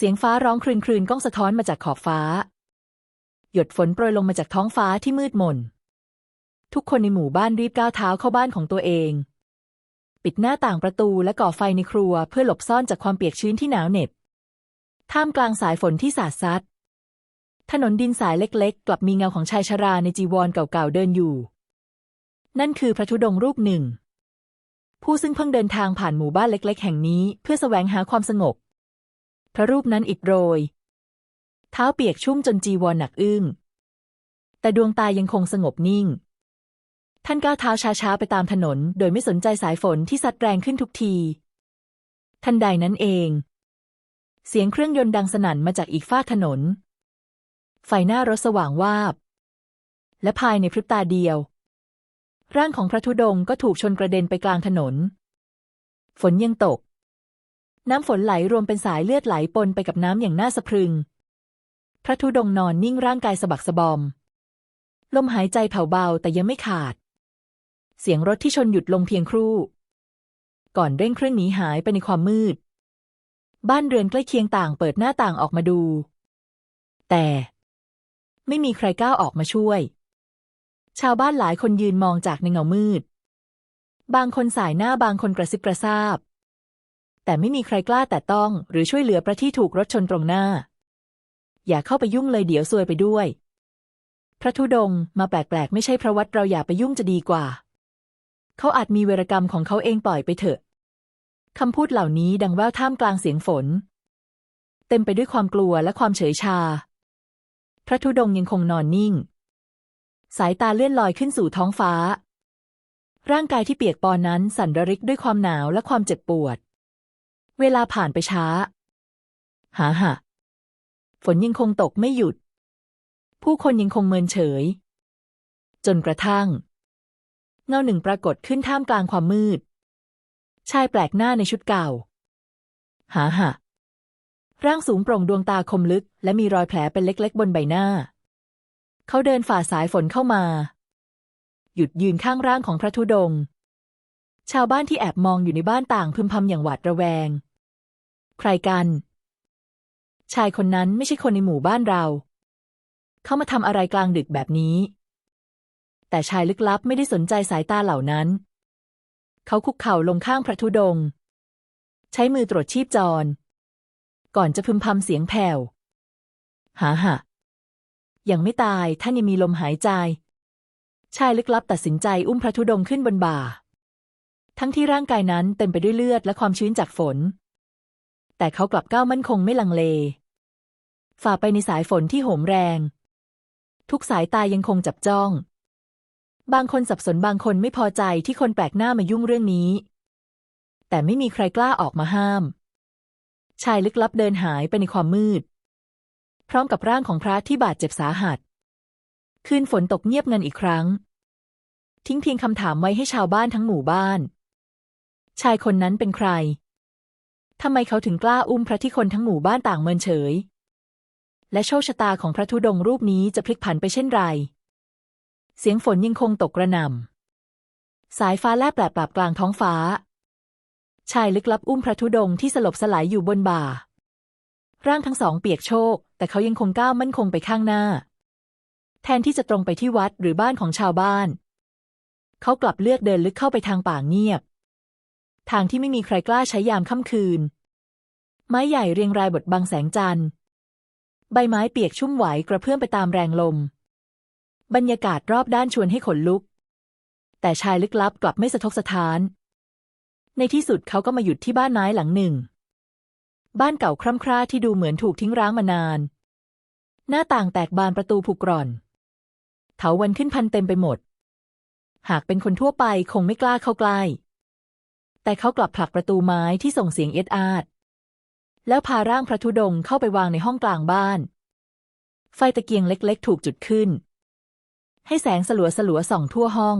เสียงฟ้าร้องครืนครืนก้องสะท้อนมาจากขอบฟ้า หยดฝนโปรยลงมาจากท้องฟ้าที่มืดมน ทุกคนในหมู่บ้านรีบก้าวเท้าเข้าบ้านของตัวเอง ปิดหน้าต่างประตูและก่อไฟในครัวเพื่อหลบซ่อนจากความเปียกชื้นที่หนาวเหน็บ ท่ามกลางสายฝนที่สาดซัด ถนนดินสายเล็กๆ กลับมีเงาของชายชราในจีวรเก่าๆเดินอยู่ นั่นคือพระธุดงค์รูปหนึ่ง ผู้ซึ่งเพิ่งเดินทางผ่านหมู่บ้านเล็ก ๆ แห่งนี้เพื่อแสวงหาความสงบ ระรูปนั้นอิดโรย เท้าเปียกชุ่มจนจีวรหนักอึ้ง แต่ดวงตายังคงสงบนิ่ง ท่านก้าวเท้าช้าๆไปตามถนน โดยไม่สนใจสายฝนที่ซัดแรงขึ้นทุกที ทันใดนั้นเอง เสียงเครื่องยนต์ดังสนั่นมาจากอีกฟาถนน ไฟหน้ารถสว่างวาบ และภายในพริบตาเดียว ร่างของพระธุดงค์ก็ถูกชนกระเด็นไปกลางถนน ฝนยังตก น้ำฝนไหลรวมเป็นสายเลือดไหลปนไปกับน้ำอย่างน่าสะพรึง พระธุดงนอนนิ่งร่างกายสะบักสะบอม ลมหายใจแผ่วเบาแต่ยังไม่ขาด เสียงรถที่ชนหยุดลงเพียงครู่ ก่อนเร่งเครื่องหนีหายไปในความมืด บ้านเรือนใกล้เคียงต่างเปิดหน้าต่างออกมาดู แต่ไม่มีใครกล้าออกมาช่วย ชาวบ้านหลายคนยืนมองจากในเงามืด บางคนสายหน้าบางคนกระซิบกระซาบ แต่ไม่มีใครกล้าแต่ต้อง หรือช่วยเหลือประที่ถูกรถชนตรงหน้า อย่าเข้าไปยุ่งเลยเดี๋ยวซวยไปด้วย พระธุดงมาแปลกๆ ไม่ใช่พระวัดเราอย่าไปยุ่งจะดีกว่า เขาอาจมีเวรกรรมของเขาเองปล่อยไปเถอะคำพูดเหล่านี้ดังแว่วท่ามกลางเสียงฝน เต็มไปด้วยความกลัวและความเฉยชา พระธุดงยังคงนอนนิ่ง สายตาเลื่อนลอยขึ้นสู่ท้องฟ้า ร่างกายที่เปียกปอนนั้นสั่นระริกด้วยความหนาวและความเจ็บปวด เวลาผ่านไปช้า หาหะฝนยังคงตกไม่หยุด ผู้คนยังคงเมินเฉย จนกระทั่ง เงาหนึ่งปรากฏขึ้นท่ามกลางความมืด ชายแปลกหน้าในชุดเก่า หาหะร่างสูงโปร่งดวงตาคมลึก และมีรอยแผลเป็นเล็กๆ บนใบหน้า เขาเดินฝ่าสายฝนเข้ามา หยุดยืนข้างร่างของพระธุดงค์ชาวบ้านที่แอบมองอยู่ในบ้านต่างพึมพำอย่างหวาดระแวง ใครกัน ชายคนนั้นไม่ใช่คนในหมู่บ้านเรา เขามาทำอะไรกลางดึกแบบนี้ แต่ชายลึกลับไม่ได้สนใจสายตาเหล่านั้น เขาคุกเข่าลงข้างพระธุดง ใช้มือตรวจชีพจร ก่อนจะพึมพำเสียงแผ่วหาหะยังไม่ตายท่านยังมีลมหายใจ ชายลึกลับตัดสินใจอุ้มพระธุดงขึ้นบนบ่า ทั้งที่ร่างกายนั้นเต็มไปด้วยเลือดและความชื้นจากฝน แต่เขากลับก้าวมั่นคงไม่ลังเล ฝ่าไปในสายฝนที่โหมแรง ทุกสายตายังคงจับจ้อง บางคนสับสนบางคนไม่พอใจที่คนแปลกหน้ามายุ่งเรื่องนี้ แต่ไม่มีใครกล้าออกมาห้าม ชายลึกลับเดินหายไปในความมืด พร้อมกับร่างของพระที่บาดเจ็บสาหัส คืนฝนตกเงียบงันอีกครั้ง ทิ้งเพียงคำถามไว้ให้ชาวบ้านทั้งหมู่บ้านชายคนนั้นเป็นใคร ทำไมเขาถึงกล้าอุ้มพระที่คนทั้งหมู่บ้านต่างเมินเฉย และโชคชะตาของพระธุดงค์รูปนี้จะพลิกผันไปเช่นไร เสียงฝนยังคงตกกระหน่ำสายฟ้าแลบแปลบปราบกลางท้องฟ้า ชายลึกลับอุ้มพระธุดงค์ที่สลบสลายอยู่บนบ่า ร่างทั้งสองเปียกโชก แต่เขายังคงก้าวมั่นคงไปข้างหน้า แทนที่จะตรงไปที่วัดหรือบ้านของชาวบ้าน เขากลับเลือกเดินลึกเข้าไปทางป่าเงียบ ทางที่ไม่มีใครกล้าใช้ยามค่ำคืน ไม้ใหญ่เรียงรายบทบังแสงจันทร์ ใบไม้เปียกชุ่มไหวกระเพื่อมไปตามแรงลม บรรยากาศรอบด้านชวนให้ขนลุก แต่ชายลึกลับกลับไม่สะทกสะท้าน ในที่สุดเขาก็มาหยุดที่บ้านไม้หลังหนึ่ง บ้านเก่าคร่ำคร่าที่ดูเหมือนถูกทิ้งร้างมานาน หน้าต่างแตกบานประตูผุกร่อน เถาวันขึ้นพันเต็มไปหมด หากเป็นคนทั่วไปคงไม่กล้าเข้าใกล้ แต่เขากลับผลักประตูไม้ที่ส่งเสียงเอ็ดอาด แล้วพาร่างพระธุดงค์เข้าไปวางในห้องกลางบ้าน ไฟตะเกียงเล็ก ๆ ถูกจุดขึ้น ให้แสงสลัวสลัวส่องทั่วห้อง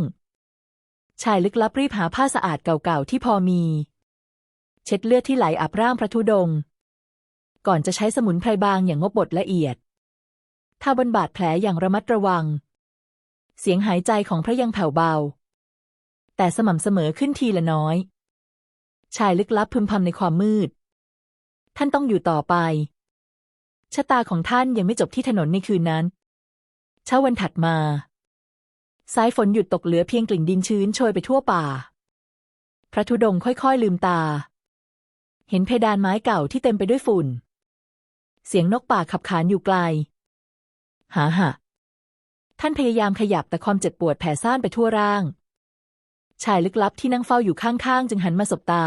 ชายลึกลับรีบหาผ้าสะอาดเก่าๆที่พอมี เช็ดเลือดที่ไหลอาบร่างพระธุดงค์ก่อนจะใช้สมุนไพรบางอย่างงบบดละเอียดทาบนบาดแผลอย่างระมัดระวัง เสียงหายใจของพระยังแผ่วเบา แต่สม่ำเสมอขึ้นทีละน้อย ชายลึกลับพึมพำในความมืด ท่านต้องอยู่ต่อไป ชะตาของท่านยังไม่จบที่ถนนในคืนนั้น เช้าวันถัดมา สายฝนหยุดตกเหลือเพียงกลิ่นดินชื้นโชยไปทั่วป่า พระธุดงค่อยๆลืมตา เห็นเพดานไม้เก่าที่เต็มไปด้วยฝุ่น เสียงนกป่าขับขานอยู่ไกล หาหะท่านพยายามขยับแต่ความเจ็บปวดแผ่ซ่านไปทั่วร่าง ชายลึกลับที่นั่งเฝ้าอยู่ข้างๆ จึงหันมาสบตา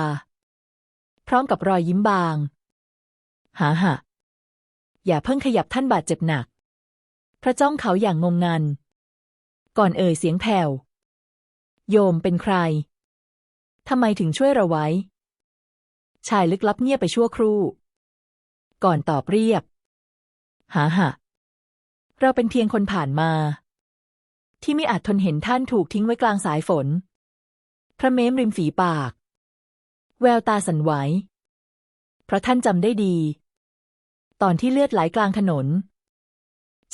พร้อมกับรอยยิ้มบาง หาหะอย่าเพิ่งขยับท่านบาดเจ็บหนัก พระจ้องเขาอย่างงงงัน ก่อนเอ่ยเสียงแผ่ว โยมเป็นใคร ทำไมถึงช่วยเราไว้ ชายลึกลับเงียบไปชั่วครู่ ก่อนตอบเรียบ หาหะเราเป็นเพียงคนผ่านมา ที่ไม่อาจทนเห็นท่านถูกทิ้งไว้กลางสายฝน พระเม้มริมฝีปาก แววตาสั่นไหว เพราะท่านจำได้ดี ตอนที่เลือดไหลกลางถนน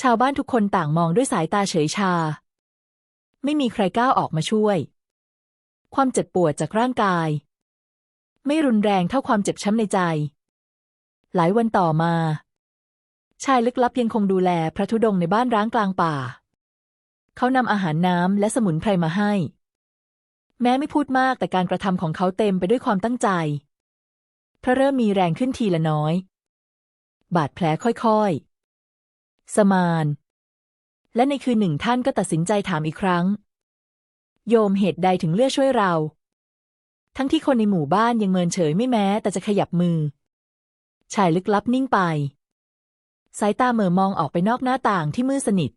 ชาวบ้านทุกคนต่างมองด้วยสายตาเฉยชา ไม่มีใครกล้าออกมาช่วย ความเจ็บปวดจากร่างกาย ไม่รุนแรงเท่าความเจ็บช้ำในใจ หลายวันต่อมา ชายลึกลับยังคงดูแลพระธุดงค์ในบ้านร้างกลางป่า เขานำอาหารน้ำและสมุนไพรมาให้ แม้ไม่พูดมากแต่การกระทำของเขาเต็มไปด้วยความตั้งใจพระเริ่มมีแรงขึ้นทีละน้อย บาดแผลค่อยๆ สมาน และในคืนหนึ่งท่านก็ตัดสินใจถามอีกครั้ง โยมเหตุใดถึงเลือกช่วยเรา ทั้งที่คนในหมู่บ้านยังเมินเฉยไม่แม้ แต่จะขยับมือ ชายลึกลับนิ่งไป สายตาเหม่อมองออกไปนอกหน้าต่างที่มืดสนิท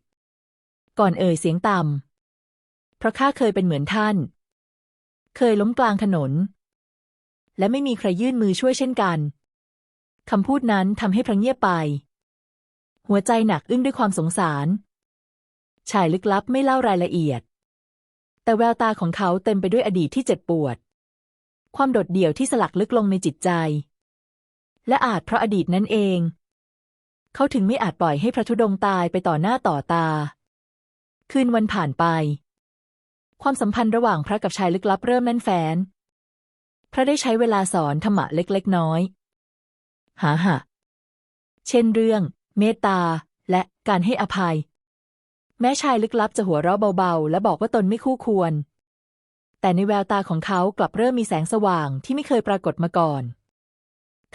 ก่อนเอ่ยเสียงต่ำเพราะข้าเคยเป็นเหมือนท่าน เคยล้มกลางถนน และไม่มีใครยื่นมือช่วยเช่นกันคำพูดนั้นทำให้พระเงียบไป หัวใจหนักอึ้งด้วยความสงสาร ชายลึกลับไม่เล่ารายละเอียด แต่แววตาของเขาเต็มไปด้วยอดีตที่เจ็บปวด ความโดดเดี่ยวที่สลักลึกลงในจิตใจ และอาจเพราะอดีตนั่นเอง เขาถึงไม่อาจปล่อยให้พระธุดงตายไปต่อหน้าต่อตา คืนวันผ่านไป ความสัมพันธ์ระหว่างพระกับชายลึกลับเริ่มแน่นแฟน พระได้ใช้เวลาสอนธรรมะเล็กๆน้อย หาหะ เช่นเรื่อง เมตตา และการให้อภัย แม้ชายลึกลับจะหัวเราะเบาๆ และบอกว่าตนไม่คู่ควร แต่ในแววตาของเขากลับเริ่มมีแสงสว่างที่ไม่เคยปรากฏมาก่อน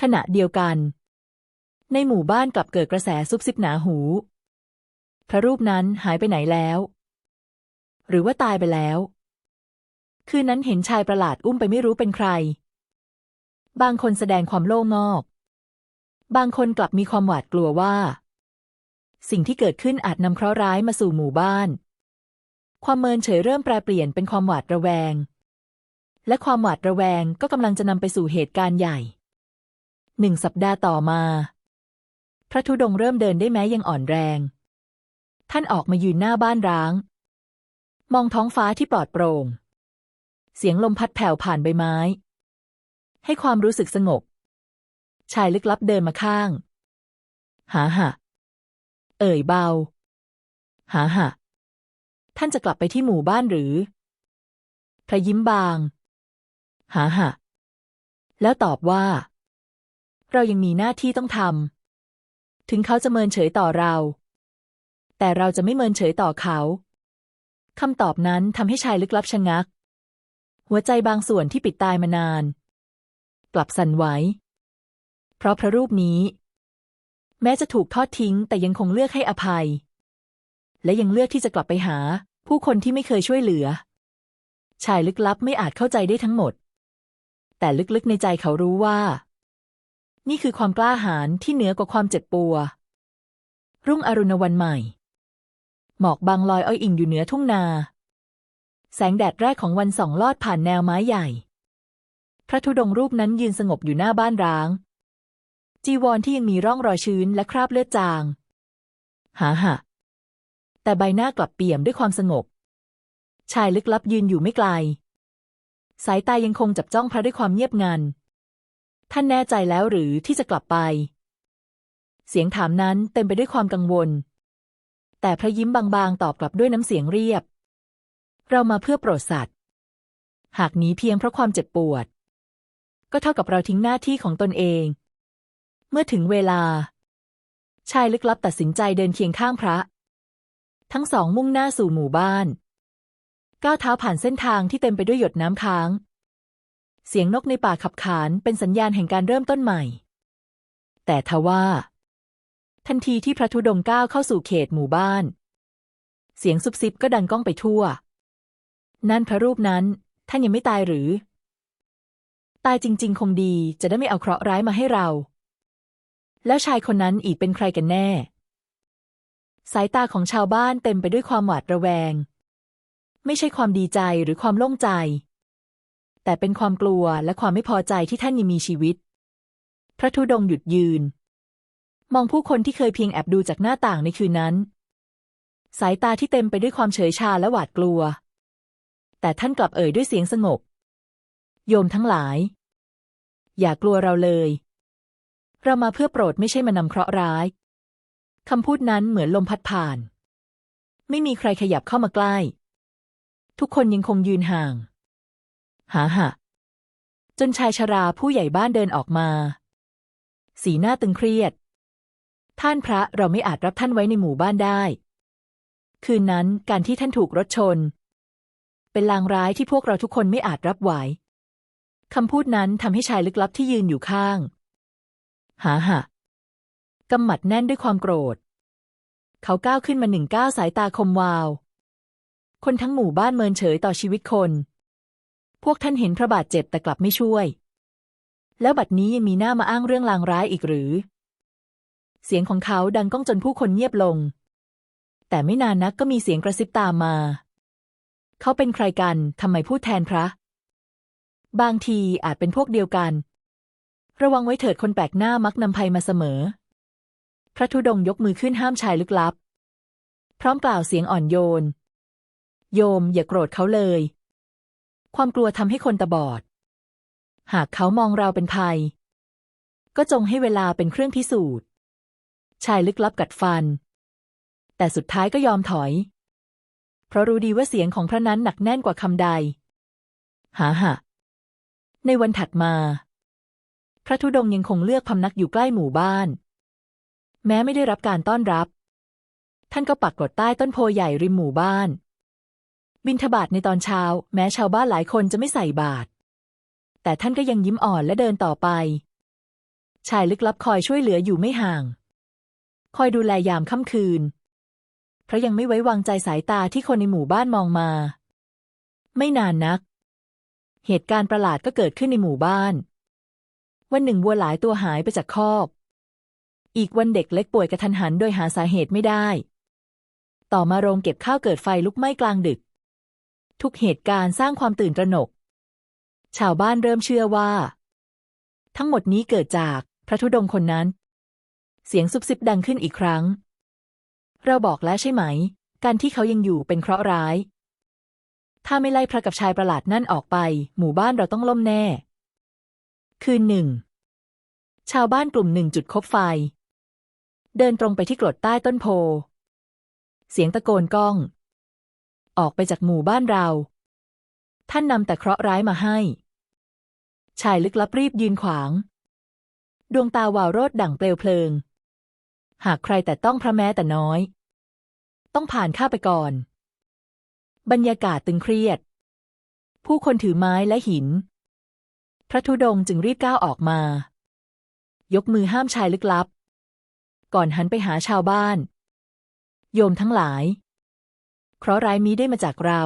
ขณะเดียวกัน ในหมู่บ้านกลับเกิดกระแสซุบซิบหนาหู พระรูปนั้นหายไปไหนแล้ว หรือว่าตายไปแล้ว คืนนั้นเห็นชายประหลาดอุ้มไปไม่รู้เป็นใคร บางคนแสดงความโล่งอก บางคนกลับมีความหวาดกลัวว่า สิ่งที่เกิดขึ้นอาจนำเคราะห์ร้ายมาสู่หมู่บ้าน ความเมินเฉยเริ่มแปรเปลี่ยนเป็นความหวาดระแวง และความหวาดระแวงก็กำลังจะนำไปสู่เหตุการณ์ใหญ่หนึ่งสัปดาห์ต่อมา พระธุดงค์เริ่มเดินได้แม้ยังอ่อนแรง ท่านออกมายืนหน้าบ้านร้าง มองท้องฟ้าที่ปลอดโปร่ง เสียงลมพัดแผ่วผ่านใบไม้ ให้ความรู้สึกสงบ ชายลึกลับเดินมาข้าง หาหะ เอ่ยเบา หาหะ ท่านจะกลับไปที่หมู่บ้านหรือ พระยิ้มบาง หาหะ แล้วตอบว่า เรายังมีหน้าที่ต้องทำ ถึงเขาจะเมินเฉยต่อเรา แต่เราจะไม่เมินเฉยต่อเขา คำตอบนั้นทำให้ชายลึกลับชะงัก หัวใจบางส่วนที่ปิดตายมานาน กลับสั่นไหว เพราะพระรูปนี้ แม้จะถูกทอดทิ้ง แต่ยังคงเลือกให้อภัย และยังเลือกที่จะกลับไปหา ผู้คนที่ไม่เคยช่วยเหลือ ชายลึกลับไม่อาจเข้าใจได้ทั้งหมด แต่ลึกๆในใจเขารู้ว่า นี่คือความกล้าหาญที่เหนือกว่าความเจ็บปวดรุ่งอรุณวันใหม่ หมอกบางลอยอ้อยอิงอยู่เหนือทุ่งนา แสงแดดแรกของวันส่องลอดผ่านแนวไม้ใหญ่ พระธุดงค์รูปนั้นยืนสงบอยู่หน้าบ้านร้าง จีวรที่ยังมีร่องรอยชื้นและคราบเลือดจาง หาหะ แต่ใบหน้ากลับเปี่ยมด้วยความสงบ ชายลึกลับยืนอยู่ไม่ไกล สายตายังคงจับจ้องพระด้วยความเงียบงัน ท่านแน่ใจแล้วหรือที่จะกลับไป เสียงถามนั้นเต็มไปด้วยความกังวล แต่พระยิ้มบางๆ ตอบกลับด้วยน้ำเสียงเรียบ เรามาเพื่อโปรดสัตว์ หากหนีเพียงเพราะความเจ็บปวด ก็เท่ากับเราทิ้งหน้าที่ของตนเอง เมื่อถึงเวลา ชายลึกลับตัดสินใจเดินเคียงข้างพระ ทั้งสองมุ่งหน้าสู่หมู่บ้าน ก้าวเท้าผ่านเส้นทางที่เต็มไปด้วยหยดน้ำค้าง เสียงนกในป่าขับขานเป็นสัญญาณแห่งการเริ่มต้นใหม่ แต่ทว่า ทันทีที่พระธุดงก้าวเข้าสู่เขตหมู่บ้าน เสียงซุบซิบก็ดังก้องไปทั่ว นั่นพระรูปนั้น ท่านยังไม่ตายหรือ ตายจริง ๆ คงดีจะได้ไม่เอาเคราะห์ร้ายมาให้เรา แล้วชายคนนั้นอีกเป็นใครกันแน่ สายตาของชาวบ้านเต็มไปด้วยความหวาดระแวง ไม่ใช่ความดีใจหรือความโล่งใจ แต่เป็นความกลัวและความไม่พอใจที่ท่านยังมีชีวิต พระธุดงหยุดยืน มองผู้คนที่เคยเพียงแอบดูจากหน้าต่างในคืนนั้น สายตาที่เต็มไปด้วยความเฉยชาและหวาดกลัว แต่ท่านกลับเอ่ยด้วยเสียงสงบ โยมทั้งหลาย อย่ากลัวเราเลย เรามาเพื่อโปรดไม่ใช่มานำเคราะห์ร้ายคำพูดนั้นเหมือนลมพัดผ่าน ไม่มีใครขยับเข้ามาใกล้ ทุกคนยังคงยืนห่าง หาหะจนชายชราผู้ใหญ่บ้านเดินออกมา สีหน้าตึงเครียด ท่านพระเราไม่อาจรับท่านไว้ในหมู่บ้านได้ คืนนั้นการที่ท่านถูกรถชน เป็นลางร้ายที่พวกเราทุกคนไม่อาจรับไหวคำพูดนั้นทำให้ชายลึกลับที่ยืนอยู่ข้าง หาหะกำหมัดแน่นด้วยความโกรธ เขาก้าวขึ้นมาหนึ่งก้าวสายตาคมวาว คนทั้งหมู่บ้านเมินเฉยต่อชีวิตคน พวกท่านเห็นพระบาดเจ็บแต่กลับไม่ช่วย แล้วบัดนี้ยังมีหน้ามาอ้างเรื่องลางร้ายอีกหรือ เสียงของเขาดังก้องจนผู้คนเงียบลง แต่ไม่นานนักก็มีเสียงกระซิบตามมา เขาเป็นใครกันทำไมพูดแทนพระ บางทีอาจเป็นพวกเดียวกัน ระวังไว้เถิดคนแปลกหน้ามักนำภัยมาเสมอ พระธุดงยกมือขึ้นห้ามชายลึกลับ พร้อมกล่าวเสียงอ่อนโยน โยมอย่าโกรธเขาเลย ความกลัวทำให้คนตาบอด หากเขามองเราเป็นภัย ก็จงให้เวลาเป็นเครื่องพิสูจน์ ชายลึกลับกัดฟัน แต่สุดท้ายก็ยอมถอย เพราะรู้ดีว่าเสียงของพระนั้นหนักแน่นกว่าคำใด หาหะ ในวันถัดมา พระธุดงค์ยังคงเลือกพำนักอยู่ใกล้หมู่บ้าน แม้ไม่ได้รับการต้อนรับ ท่านก็ปักกรดใต้ต้นโพใหญ่ริมหมู่บ้าน บินทบาทในตอนเช้า แม้ชาวบ้านหลายคนจะไม่ใส่บาตรแต่ท่านก็ยังยิ้มอ่อนและเดินต่อไป ชายลึกลับคอยช่วยเหลืออยู่ไม่ห่าง คอยดูแลยามค่ำคืน เพราะยังไม่ไว้วางใจสายตาที่คนในหมู่บ้านมองมา ไม่นานนัก เหตุการณ์ประหลาดก็เกิดขึ้นในหมู่บ้าน วันหนึ่งวัวหลายตัวหายไปจากคอก อีกวันเด็กเล็กป่วยกระทันหันโดยหาสาเหตุไม่ได้ ต่อมาโรงเก็บข้าวเกิดไฟลุกไหม้กลางดึก ทุกเหตุการณ์สร้างความตื่นตระหนก ชาวบ้านเริ่มเชื่อว่า ทั้งหมดนี้เกิดจากพระธุดงค์คนนั้น เสียงซุบซิบดังขึ้นอีกครั้ง เราบอกแล้วใช่ไหม การที่เขายังอยู่เป็นเคราะห์ร้าย ถ้าไม่ไล่พระกับชายประหลาดนั่นออกไป หมู่บ้านเราต้องล่มแน่ คืนหนึ่ง ชาวบ้านกลุ่มหนึ่งจุดคบไฟ เดินตรงไปที่กรดใต้ต้นโพ เสียงตะโกนก้อง ออกไปจากหมู่บ้านเรา ท่านนำแต่เคราะห์ร้ายมาให้ ชายลึกลับรีบยืนขวาง ดวงตาวาวโรดดั่งเปลวเพลิง หากใครแต่ต้องพระแม้แต่น้อย ต้องผ่านข้าไปก่อน บรรยากาศตึงเครียด ผู้คนถือไม้และหิน พระธุดงจึงรีบก้าวออกมา ยกมือห้ามชายลึกลับ ก่อนหันไปหาชาวบ้าน โยมทั้งหลาย เคราะห์ร้ายมีได้มาจากเรา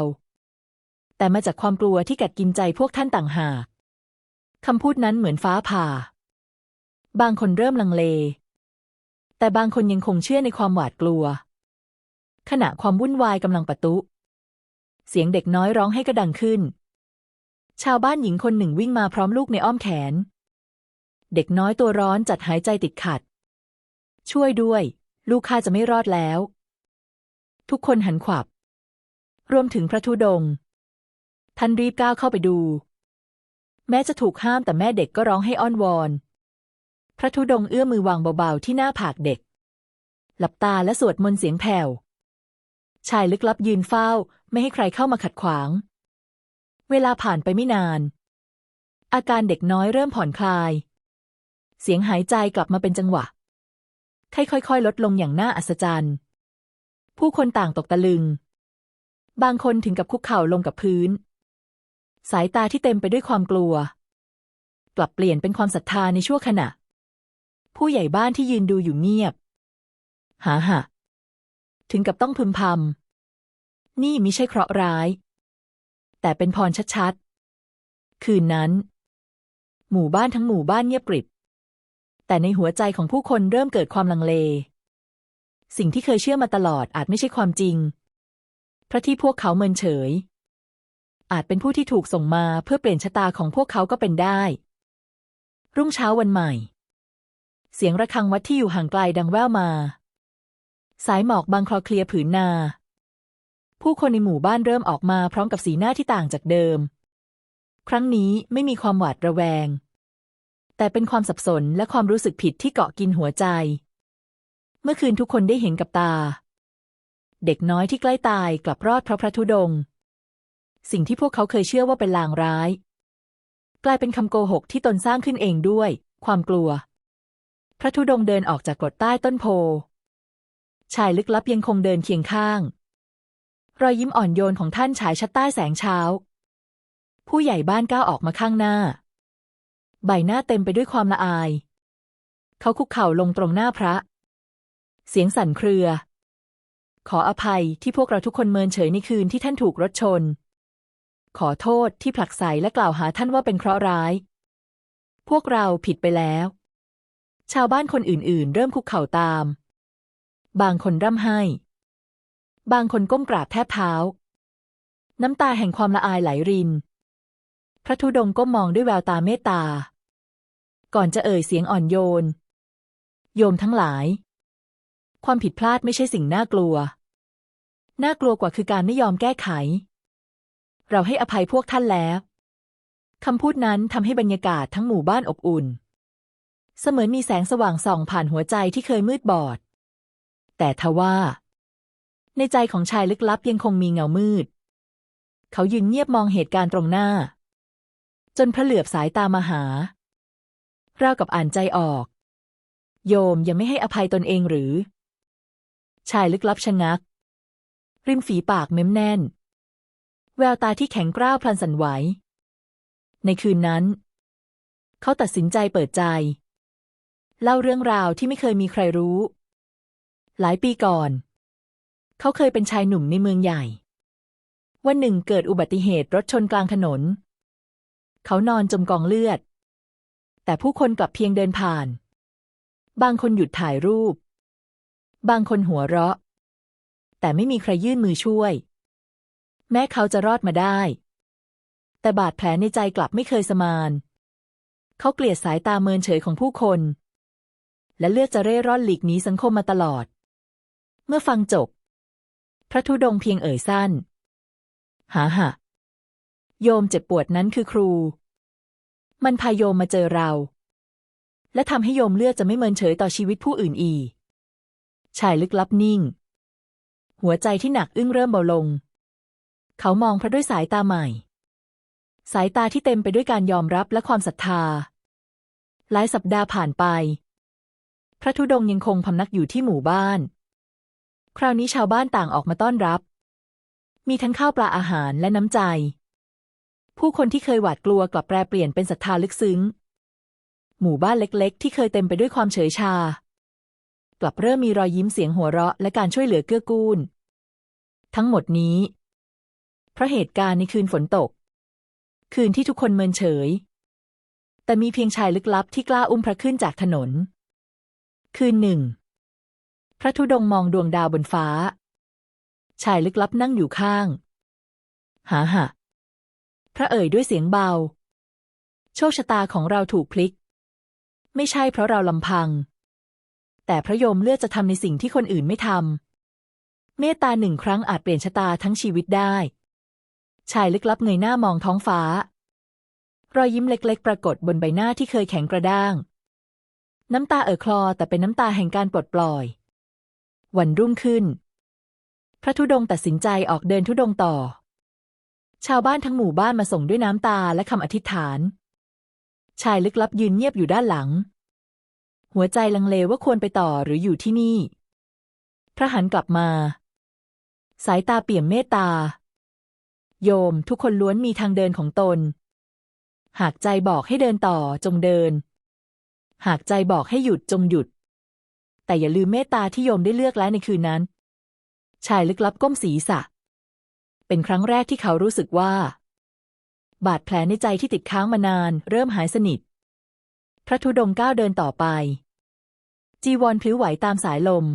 แต่มาจากความกลัวที่กัดกินใจพวกท่านต่างหากคำพูดนั้นเหมือนฟ้าผ่า บางคนเริ่มลังเล แต่บางคนยังคงเชื่อในความหวาดกลัว ขณะความวุ่นวายกำลังปะตุเสียงเด็กน้อยร้องให้กระดังขึ้น ชาวบ้านหญิงคนหนึ่งวิ่งมาพร้อมลูกในอ้อมแขน เด็กน้อยตัวร้อนจัดหายใจติดขัด ช่วยด้วย ลูกข้าจะไม่รอดแล้ว ทุกคนหันขวับ รวมถึงพระธุดง ท่านรีบก้าวเข้าไปดู แม้จะถูกห้ามแต่แม่เด็กก็ร้องให้อ้อนวอน พระธุดงเอื้อมมือวางเบาๆที่หน้าผากเด็ก หลับตาและสวดมนต์เสียงแผ่ว ชายลึกลับยืนเฝ้า ไม่ให้ใครเข้ามาขัดขวาง เวลาผ่านไปไม่นาน อาการเด็กน้อยเริ่มผ่อนคลาย เสียงหายใจกลับมาเป็นจังหวะค่อยๆลดลงอย่างน่าอัศจรรย์ ผู้คนต่างตกตะลึง บางคนถึงกับคุกเข่าลงกับพื้น สายตาที่เต็มไปด้วยความกลัว กลับเปลี่ยนเป็นความศรัทธาในชั่วขณะ ผู้ใหญ่บ้านที่ยืนดูอยู่เงียบ หาหะถึงกับต้องพึมพำ นี่มิใช่เคราะห์ร้าย แต่เป็นพรชัดๆ คืนนั้น หมู่บ้านทั้งหมู่บ้านเงียบกริบ แต่ในหัวใจของผู้คนเริ่มเกิดความลังเล สิ่งที่เคยเชื่อมาตลอดอาจไม่ใช่ความจริงเพราะที่พวกเขาเมินเฉย อาจเป็นผู้ที่ถูกส่งมาเพื่อเปลี่ยนชะตาของพวกเขาก็เป็นได้ รุ่งเช้าวันใหม่ เสียงระฆังวัดที่อยู่ห่างไกลดังแว่วมา สายหมอกบางคลอเคลียผืนนา ผู้คนในหมู่บ้านเริ่มออกมาพร้อมกับสีหน้าที่ต่างจากเดิม ครั้งนี้ไม่มีความหวาดระแวง แต่เป็นความสับสนและความรู้สึกผิดที่เกาะกินหัวใจ เมื่อคืนทุกคนได้เห็นกับตา เด็กน้อยที่ใกล้ตายกลับรอดเพราะพระธุดง สิ่งที่พวกเขาเคยเชื่อว่าเป็นลางร้าย กลายเป็นคำโกหกที่ตนสร้างขึ้นเองด้วย ความกลัว พระธุดงค์เดินออกจากกรดใต้ต้นโพ ชายลึกลับยังคงเดินเคียงข้าง รอยยิ้มอ่อนโยนของท่านฉายชัดใต้แสงเช้า ผู้ใหญ่บ้านก้าวออกมาข้างหน้า ใบหน้าเต็มไปด้วยความละอาย เขาคุกเข่าลงตรงหน้าพระ เสียงสั่นเครือ ขออภัยที่พวกเราทุกคนเมินเฉยในคืนที่ท่านถูกรถชน ขอโทษที่ผลักใสและกล่าวหาท่านว่าเป็นเคราะห์ร้าย พวกเราผิดไปแล้ว ชาวบ้านคนอื่นๆ เริ่มคุกเข่าตาม บางคนร่ำไห้ บางคนก้มกราบแทบเท้า น้ำตาแห่งความละอายไหลริน พระธุดงก้มมองด้วยแววตาเมตตา ก่อนจะเอ่ยเสียงอ่อนโยน โยมทั้งหลาย ความผิดพลาดไม่ใช่สิ่งน่ากลัว น่ากลัวกว่าคือการไม่ยอมแก้ไข เราให้อภัยพวกท่านแล้วคำพูดนั้นทำให้บรรยากาศทั้งหมู่บ้านอบอุ่น เสมือนมีแสงสว่างส่องผ่านหัวใจที่เคยมืดบอด แต่ทว่า ในใจของชายลึกลับยังคงมีเงามืด เขายืนเงียบมองเหตุการณ์ตรงหน้า จนพระเหลือบสายตามาหาราวกับอ่านใจออก โยมยังไม่ให้อภัยตนเองหรือ ชายลึกลับชะงัก ริมฝีปากเม้มแน่น แววตาที่แข็งกร้าวพลันสั่นไหว ในคืนนั้น เขาตัดสินใจเปิดใจ เล่าเรื่องราวที่ไม่เคยมีใครรู้ หลายปีก่อน เขาเคยเป็นชายหนุ่มในเมืองใหญ่ วันหนึ่งเกิดอุบัติเหตุรถชนกลางถนน เขานอนจมกองเลือด แต่ผู้คนกลับเพียงเดินผ่าน บางคนหยุดถ่ายรูป บางคนหัวเราะ แต่ไม่มีใครยื่นมือช่วย แม้เขาจะรอดมาได้ แต่บาดแผลในใจกลับไม่เคยสมานเขาเกลียดสายตาเมินเฉยของผู้คน และเลือกจะเร่ร่อนหลีกหนีสังคมมาตลอด เมื่อฟังจบ พระธุดงเพียงเอ่ยสั้น หาหะ โยมเจ็บปวดนั้นคือครู มันพาโยมมาเจอเรา และทำให้โยมเลือกจะไม่เมินเฉยต่อชีวิตผู้อื่นอีกชายลึกลับนิ่ง หัวใจที่หนักอึ้งเริ่มเบาลง เขามองพระด้วยสายตาใหม่ สายตาที่เต็มไปด้วยการยอมรับและความศรัทธา หลายสัปดาห์ผ่านไป พระธุดงค์ยังคงพำนักอยู่ที่หมู่บ้าน คราวนี้ชาวบ้านต่างออกมาต้อนรับ มีทั้งข้าวปลาอาหารและน้ำใจ ผู้คนที่เคยหวาดกลัวกลับแปรเปลี่ยนเป็นศรัทธาลึกซึ้ง หมู่บ้านเล็ก ๆ ที่เคยเต็มไปด้วยความเฉยชา กลับเริ่มมีรอยยิ้มเสียงหัวเราะและการช่วยเหลือเกื้อกูล ทั้งหมดนี้ เพราะเหตุการณ์ในคืนฝนตก คืนที่ทุกคนเมินเฉย แต่มีเพียงชายลึกลับที่กล้าอุ้มพระขึ้นจากถนน คืนหนึ่ง พระธุดงมองดวงดาวบนฟ้า ชายลึกลับนั่งอยู่ข้าง หาหะพระเอ่ยด้วยเสียงเบา โชคชะตาของเราถูกพลิก ไม่ใช่เพราะเราลำพัง แต่พระยมเลือกจะทำในสิ่งที่คนอื่นไม่ทำเมตตาหนึ่งครั้งอาจเปลี่ยนชะตาทั้งชีวิตได้ ชายลึกลับเงยหน้ามองท้องฟ้ารอยยิ้มเล็ก ๆ ปรากฏบนใบหน้าที่เคยแข็งกระด้าง น้ำตาเอ่อคลอแต่เป็นน้ำตาแห่งการปลดปล่อย วันรุ่งขึ้น พระธุดงค์ตัดสินใจออกเดินธุดงค์ต่อ ชาวบ้านทั้งหมู่บ้านมาส่งด้วยน้ำตาและคำอธิษฐาน ชายลึกลับยืนเงียบอยู่ด้านหลัง หัวใจลังเลว่าควรไปต่อหรืออยู่ที่นี่ พระหันกลับมา สายตาเปี่ยมเมตตา โยมทุกคนล้วนมีทางเดินของตน หากใจบอกให้เดินต่อจงเดิน หากใจบอกให้หยุดจงหยุด แต่อย่าลืมเมตตาที่โยมได้เลือกแล้วในคืนนั้น ชายลึกลับก้มศีรษะ เป็นครั้งแรกที่เขารู้สึกว่า บาดแผลในใจที่ติดค้างมานาน เริ่มหายสนิท พระธุดงค์ก้าวเดินต่อไป จีวรพลิ้วไหวตามสายลม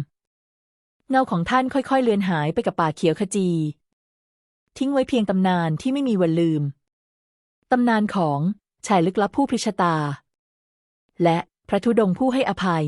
เงาของท่านค่อยๆเลือนหายไปกับป่าเขียวขจี ทิ้งไว้เพียงตำนานที่ไม่มีวันลืม ตำนานของชายลึกลับผู้พริชตา และ พระธุดงค์ผู้ให้อภัย